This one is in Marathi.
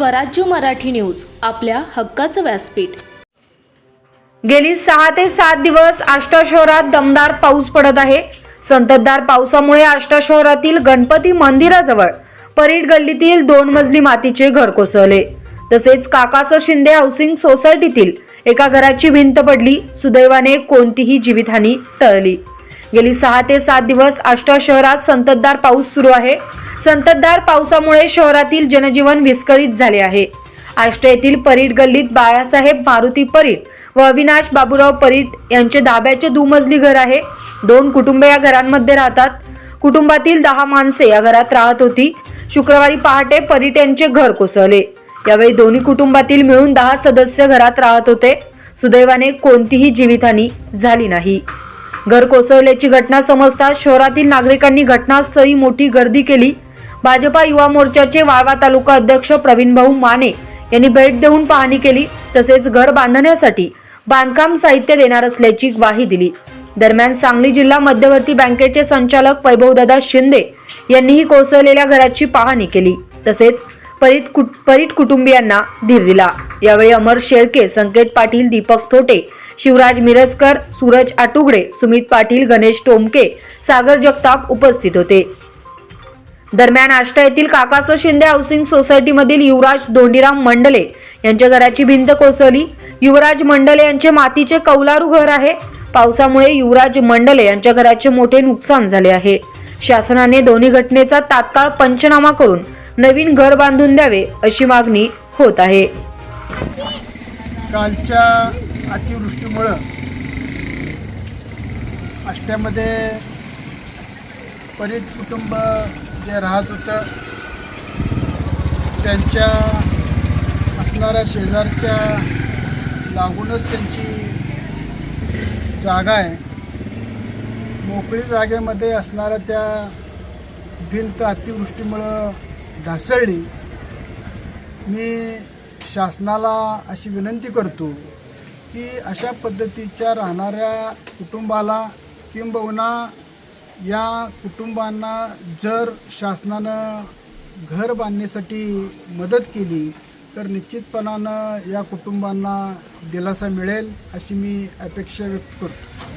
स्वराज्य मराठी न्यूज आपल्या हक्काचं व्यासपीठ. गेली सहा ते सात दिवस आष्टा शहरात दमदार पाऊस पडत आहे. संततधार पावसामुळे आष्टा शहरातील गणपती मंदिराजवळ परीट गल्लीतील दोन मजली मातीचे घर कोसळले. तसेच काकासो शिंदे हाऊसिंग सोसायटीतील एका घराची भिंत पडली. सुदैवाने कोणतीही जीवितहानी टळली. गेली सहा ते सात दिवस आष्टा शहरात संततधार पाऊस सुरू आहे. संततधार पावसामुळे शहरातील जनजीवन विस्कळीत झाले आहे. आष्टा येथील परीट गल्लीत बाळासाहेब मारुती परीट व अविनाश बाबूराव परीट यांचे दाब्याचे दुमजली घर आहे. दोन कुटुंबे या घरांमध्ये राहतात. कुटुंबातील दहा माणसे या घरात राहत होती. शुक्रवारी पहाटे परीट यांचे घर कोसळले. यावेळी दोन्ही कुटुंबातील मिळून दहा सदस्य घरात राहत होते. सुदैवाने कोणतीही जीवितहानी झाली नाही. घर कोसळल्याची घटना समजताच शहरातील नागरिकांनी घटनास्थळी मोठी गर्दी केली. भाजपा युवा मोर्चाचे वाळवा तालुका अध्यक्ष प्रवीण भाऊ माने यांनी भेट देऊन पाहणी केली तसेच घर बांधण्यासाठी बांधकाम साहित्य देणार असल्याची ग्वाही दिली. दरम्यान सांगली जिल्हा मध्यवर्ती बँकेचे संचालक वैभवदादा शिंदे यांनीही कोसळलेल्या घराची पाहणी केली तसेच परीत कुट परीत कुटुंबियांना धीर दिला. यावेळी अमर शेळके संकेत पाटील दीपक थोटे शिवराज मिरजकर सूरज आटुगडे सुमित पाटील गणेश टोमके सागर जगताप उपस्थित होते. दरम्यान आष्टा येथील काकासो शिंदे हाऊसिंग सोसायटीमधील युवराज दोंडीराम मंडले यांच्या घराची भिंत कोसळली. युवराज मंडले यांचे मातीचे कौलारू घर आहे. पावसामुळे युवराज मंडले यांच्या घराचे मोठे नुकसान झाले आहे. शासनाने दोन्ही घटनेचा तात्काळ पंचनामा करून नवीन घर बांधून द्यावे अशी मागणी होत आहे. कालच्या अतिवृष्टीमुळं आष्ट्यामध्ये परित कुटुंब जे राहत होतं त्यांच्या असणाऱ्या शेजारच्या लागूनच त्यांची जागा आहे. मोकळी जागेमध्ये असणाऱ्या त्या भिंत अतिवृष्टीमुळं ढासळली. मी शासनाला अशी विनंती करतो की अशा पद्धतीच्या राहणाऱ्या कुटुंबाला किंबहुना या कुटुंबांना जर शासनानं घर बांधण्यासाठी मदत केली तर निश्चितपणानं या कुटुंबांना दिलासा मिळेल अशी मी अपेक्षा व्यक्त करतो.